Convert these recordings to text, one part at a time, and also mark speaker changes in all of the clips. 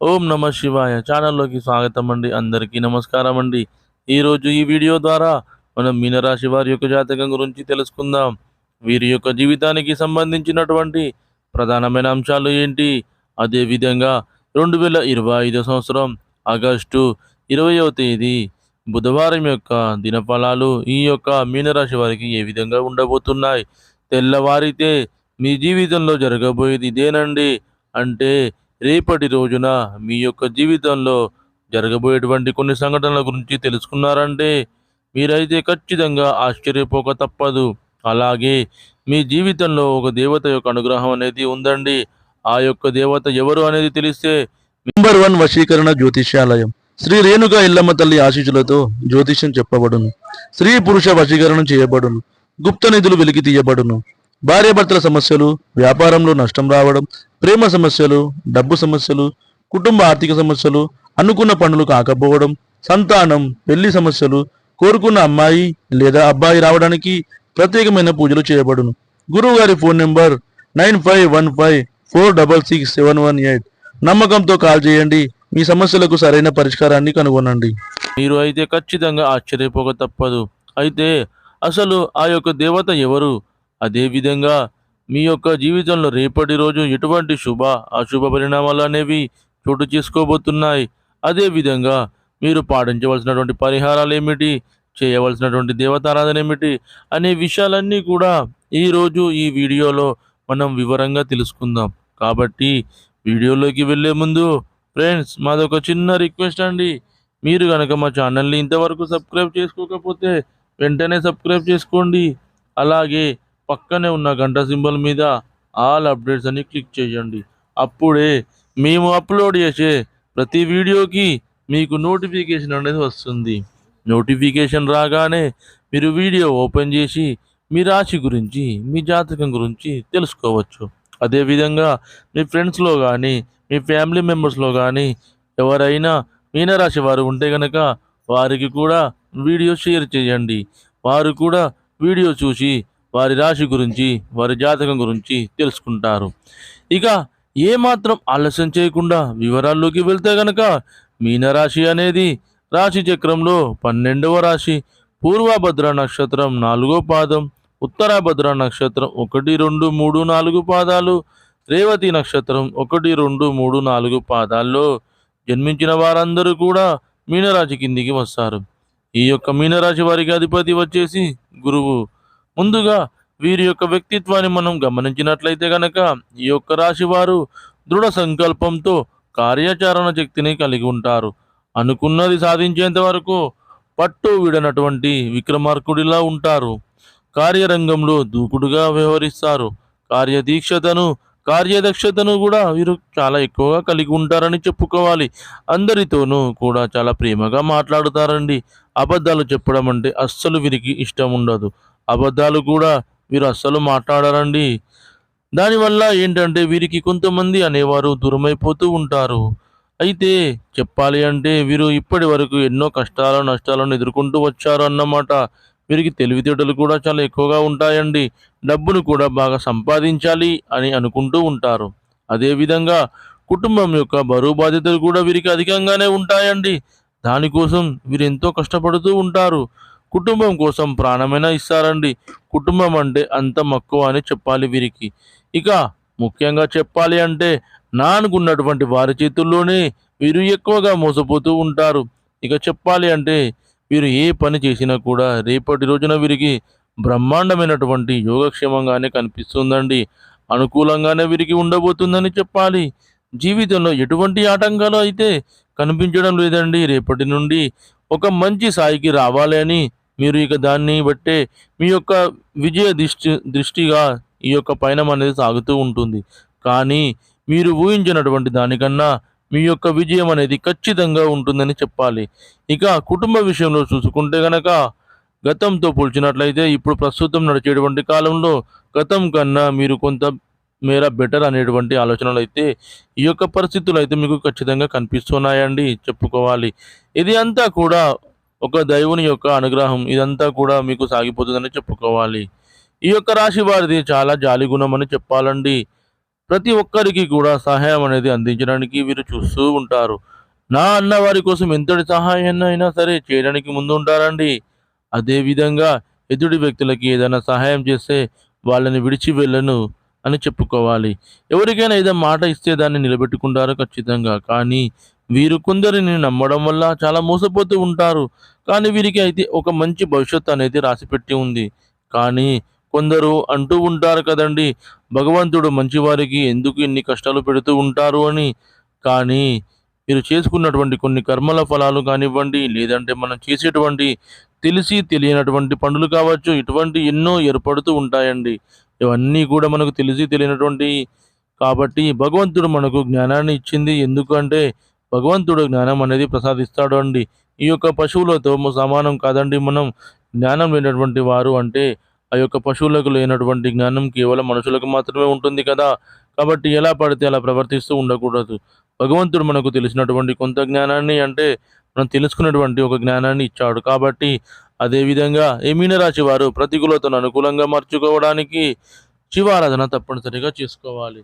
Speaker 1: ఓం నమ శివాయ. ఛానల్లోకి స్వాగతం అండి. అందరికీ నమస్కారం అండి. ఈరోజు ఈ వీడియో ద్వారా మనం మీనరాశి వారి యొక్క జాతకం గురించి తెలుసుకుందాం. వీరి యొక్క జీవితానికి సంబంధించినటువంటి ప్రధానమైన అంశాలు ఏంటి? అదేవిధంగా రెండు వేల ఇరవై ఐదో సంవత్సరం ఆగస్టు ఇరవయవ తేదీ బుధవారం యొక్క దినఫలాలు ఈ యొక్క మీనరాశి వారికి ఏ విధంగా ఉండబోతున్నాయి? తెల్లవారితే మీ జీవితంలో జరగబోయేది ఇదేనండి. అంటే రేపటి రోజున మీ యొక్క జీవితంలో జరగబోయేటువంటి కొన్ని సంఘటనల గురించి తెలుసుకున్నారంటే మీరైతే ఖచ్చితంగా ఆశ్చర్యపోక తప్పదు. అలాగే మీ జీవితంలో ఒక దేవత యొక్క అనుగ్రహం అనేది ఉందండి. ఆ యొక్క దేవత ఎవరు అనేది తెలిస్తే
Speaker 2: నెంబర్ వన్ వశీకరణ జ్యోతిష్యాలయం. శ్రీ రేణుక ఇల్లమ్మ తల్లి ఆశీస్సులతో జ్యోతిష్యం చెప్పబడును. స్త్రీ పురుష వశీకరణం చేయబడును. గుప్త నిధులు వెలికి తీయబడును. భార్యాభర్తల సమస్యలు వ్యాపారంలో నష్టం రావడం ప్రేమ సమస్యలు డబ్బు సమస్యలు కుటుంబ ఆర్థిక సమస్యలు అనుకున్న పనులు కాకపోవడం సంతానం పెళ్ళి సమస్యలు కోరుకున్న అమ్మాయి లేదా అబ్బాయి రావడానికి ప్రత్యేకమైన పూజలు చేయబడును. గురువు గారి phone number nine five one five four double six seven one eight. నమ్మకంతో కాల్ చేయండి మీ సమస్యలకు సరైన పరిష్కారాన్ని కనుగొనండి.
Speaker 1: మీరు అయితే ఖచ్చితంగా ఆశ్చర్యపోక తప్పదు. అయితే అసలు ఆ యొక్క దేవత ఎవరు? అదేవిధంగా మీ యొక్క జీవితంలో రేపటి రోజు ఎటువంటి శుభ అశుభ పరిణామాలు అనేవి చోటు చేసుకోబోతున్నాయి? అదేవిధంగా మీరు పాటించవలసినటువంటి పరిహారాలు ఏమిటి? చేయవలసినటువంటి దేవతారాధన ఏమిటి? అనే విషయాలన్నీ కూడా ఈరోజు ఈ వీడియోలో మనం వివరంగా తెలుసుకుందాం. కాబట్టి వీడియోలోకి వెళ్ళే ముందు ఫ్రెండ్స్ మాదొక చిన్న రిక్వెస్ట్ అండి. మీరు కనుక మా ఛానల్ని ఇంతవరకు సబ్స్క్రైబ్ చేసుకోకపోతే వెంటనే సబ్స్క్రైబ్ చేసుకోండి. అలాగే పక్కనే ఉన్న గంట సింబల్ మీద ఆల్ అప్డేట్స్ అని క్లిక్ చేయండి. అప్పుడే మేము అప్లోడ్ చేసే ప్రతి వీడియోకి మీకు నోటిఫికేషన్ అనేది వస్తుంది. నోటిఫికేషన్ రాగానే మీరు వీడియో ఓపెన్ చేసి మీ రాశి గురించి మీ జాతకం గురించి తెలుసుకోవచ్చు. అదేవిధంగా మీ ఫ్రెండ్స్లో కానీ మీ ఫ్యామిలీ మెంబర్స్లో కానీ ఎవరైనా మీనరాశి వారు ఉంటే కనుక వారికి కూడా వీడియో షేర్ చేయండి. వారు కూడా వీడియో చూసి వారి రాశి గురించి వారి జాతకం గురించి తెలుసుకుంటారు. ఇక ఏమాత్రం ఆలస్యం చేయకుండా వివరాల్లోకి వెళ్తే గనక మీనరాశి అనేది రాశి చక్రంలో పన్నెండవ రాశి పూర్వభద్ర నక్షత్రం నాలుగో పాదం ఉత్తరాభద్ర నక్షత్రం ఒకటి రెండు మూడు నాలుగు పాదాలు రేవతి నక్షత్రం ఒకటి రెండు మూడు నాలుగు పాదాల్లో జన్మించిన వారందరూ కూడా మీనరాశి కిందికి వస్తారు. ఈ యొక్క మీనరాశి వారికి అధిపతి వచ్చేసి గురువు. ముందుగా వీరి యొక్క వ్యక్తిత్వాన్ని మనం గమనించినట్లయితే గనక ఈ యొక్క రాశి వారు దృఢ సంకల్పంతో కార్యాచరణ శక్తిని కలిగి ఉంటారు. అనుకున్నది సాధించేంత వరకు పట్టు విడనటువంటి విక్రమార్కుడిలా ఉంటారు. కార్యరంగంలో దూకుడుగా వ్యవహరిస్తారు. కార్యదీక్షతను కార్యదక్షతను కూడా వీరు చాలా ఎక్కువగా కలిగి ఉంటారని చెప్పుకోవాలి. అందరితోనూ కూడా చాలా ప్రేమగా మాట్లాడుతారండి. అబద్ధాలు చెప్పడం అంటే అస్సలు వీరికి ఇష్టం ఉండదు. అబద్ధాలు కూడా వీరు అస్సలు మాట్లాడారండి. దానివల్ల ఏంటంటే వీరికి కొంతమంది అనేవారు దూరమైపోతూ ఉంటారు. అయితే చెప్పాలి అంటే వీరు ఇప్పటి వరకు ఎన్నో కష్టాలు నష్టాలను ఎదుర్కొంటూ వచ్చారు అన్నమాట వీరికి తెలివితేటలు కూడా చాలా ఎక్కువగా ఉంటాయండి. డబ్బును కూడా బాగా సంపాదించాలి అని అనుకుంటూ ఉంటారు. అదేవిధంగా కుటుంబం యొక్క బరువు బాధ్యతలు కూడా వీరికి అధికంగానే ఉంటాయండి. దానికోసం వీరు ఎంతో కష్టపడుతూ ఉంటారు. కుటుంబం కోసం ప్రాణమైనా ఇస్తారండి. కుటుంబం అంటే అంత మక్కువ అని చెప్పాలి వీరికి. ఇక ముఖ్యంగా చెప్పాలి అంటే నానుకున్నటువంటి వారి చేతుల్లోనే వీరు ఎక్కువగా మోసపోతూ ఉంటారు. ఇక చెప్పాలి అంటే వీరు ఏ పని చేసినా కూడా రేపటి రోజున వీరికి బ్రహ్మాండమైనటువంటి యోగక్షేమంగానే కనిపిస్తుందండి. అనుకూలంగానే వీరికి ఉండబోతుందని చెప్పాలి. జీవితంలో ఎటువంటి ఆటంకాలు అయితే కనిపించడం లేదండి. రేపటి నుండి ఒక మంచి స్థాయికి రావాలి అని మీరు ఇక దాన్ని బట్టే మీ యొక్క విజయ దృష్టి దృష్టిగా ఈ యొక్క పయనం అనేది సాగుతూ ఉంటుంది. కానీ మీరు ఊహించినటువంటి దానికన్నా మీ యొక్క విజయం అనేది ఖచ్చితంగా ఉంటుందని చెప్పాలి. ఇక కుటుంబ విషయంలో చూసుకుంటే గనక గతంతో పోల్చినట్లయితే ఇప్పుడు ప్రస్తుతం నడిచేటువంటి కాలంలో గతం కన్నా మీరు కొంత మేర బెటర్ అనేటువంటి ఆలోచనలు అయితే ఈ యొక్క పరిస్థితులు అయితే మీకు ఖచ్చితంగా కనిపిస్తున్నాయండి. చెప్పుకోవాలి. ఇది అంతా కూడా ఒక దైవుని యొక్క అనుగ్రహం. ఇదంతా కూడా మీకు సాగిపోతుందని చెప్పుకోవాలి. ఈ యొక్క రాశి వారిది చాలా జాలి గుణం అని చెప్పాలండి. ప్రతి ఒక్కరికి కూడా సహాయం అనేది అందించడానికి వీరు చూస్తూ ఉంటారు. నా అన్న వారి కోసం ఎంతటి సహాయాన్ని అయినా సరే చేయడానికి ముందు ఉంటారండి. అదేవిధంగా ఎదుటి వ్యక్తులకి ఏదైనా సహాయం చేస్తే వాళ్ళని విడిచి వెళ్ళను అని చెప్పుకోవాలి. ఎవరికైనా ఏదో మాట ఇస్తే దాన్ని నిలబెట్టుకుంటారు ఖచ్చితంగా. కానీ వీరు కొందరిని నమ్మడం వల్ల చాలా మోసపోతూ ఉంటారు. కానీ వీరికి అయితే ఒక మంచి భవిష్యత్తు అనేది రాసిపెట్టి ఉంది. కానీ కొందరు అంటూ ఉంటారు కదండి భగవంతుడు మంచివారికి ఎందుకు ఇన్ని కష్టాలు పెడుతూ ఉంటారు అని. కానీ మీరు చేసుకున్నటువంటి కొన్ని కర్మల ఫలాలు కానివ్వండి లేదంటే మనం చేసేటువంటి తెలిసి తెలియనటువంటి పనులు కావచ్చు ఇటువంటి ఎన్నో ఏర్పడుతూ ఉంటాయండి. ఇవన్నీ కూడా మనకు తెలిసి తెలియనటువంటి కాబట్టి భగవంతుడు మనకు జ్ఞానాన్ని ఇచ్చింది. ఎందుకంటే భగవంతుడు జ్ఞానం అనేది ప్రసాదిస్తాడు అండి. ఈ యొక్క పశువులతో సమానం కాదండి మనం. జ్ఞానం లేనటువంటి వారు అంటే ఆ యొక్క పశువులకు లేనటువంటి జ్ఞానం కేవలం మనుషులకు మాత్రమే ఉంటుంది కదా. కాబట్టి ఎలా పడితే అలా ప్రవర్తిస్తూ ఉండకూడదు. భగవంతుడు మనకు తెలిసినటువంటి కొంత జ్ఞానాన్ని అంటే మనం తెలుసుకున్నటువంటి ఒక జ్ఞానాన్ని ఇచ్చాడు. కాబట్టి అదేవిధంగా ఏ మీనరాశి వారు ప్రతికూలతను అనుకూలంగా మార్చుకోవడానికి శివారాధన తప్పనిసరిగా చేసుకోవాలి.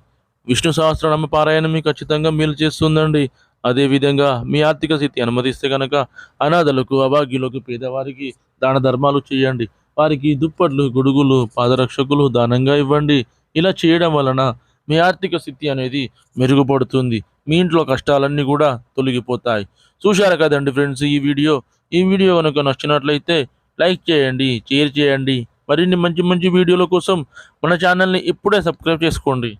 Speaker 1: విష్ణు సహస్రనామ పారాయణం మీకు ఖచ్చితంగా మేలు చేస్తుందండి. అదేవిధంగా మీ ఆర్థిక స్థితి అనుమతిస్తే కనుక అనాథలకు అభాగ్యులకు పేదవారికి దాన ధర్మాలు చేయండి. వారికి దుప్పట్లు గొడుగులు పాదరక్షకులు దానంగా ఇవ్వండి. ఇలా చేయడం వలన మీ ఆర్థిక స్థితి అనేది మెరుగుపడుతుంది. మీ ఇంట్లో కష్టాలన్నీ కూడా తొలగిపోతాయి. చూశారు కదండి ఫ్రెండ్స్ ఈ వీడియో? ఈ వీడియో కనుక నచ్చినట్లయితే లైక్ చేయండి షేర్ చేయండి. మరిన్ని మంచి మంచి వీడియోల కోసం మన ఛానల్ని ఇప్పుడే సబ్స్క్రైబ్ చేసుకోండి.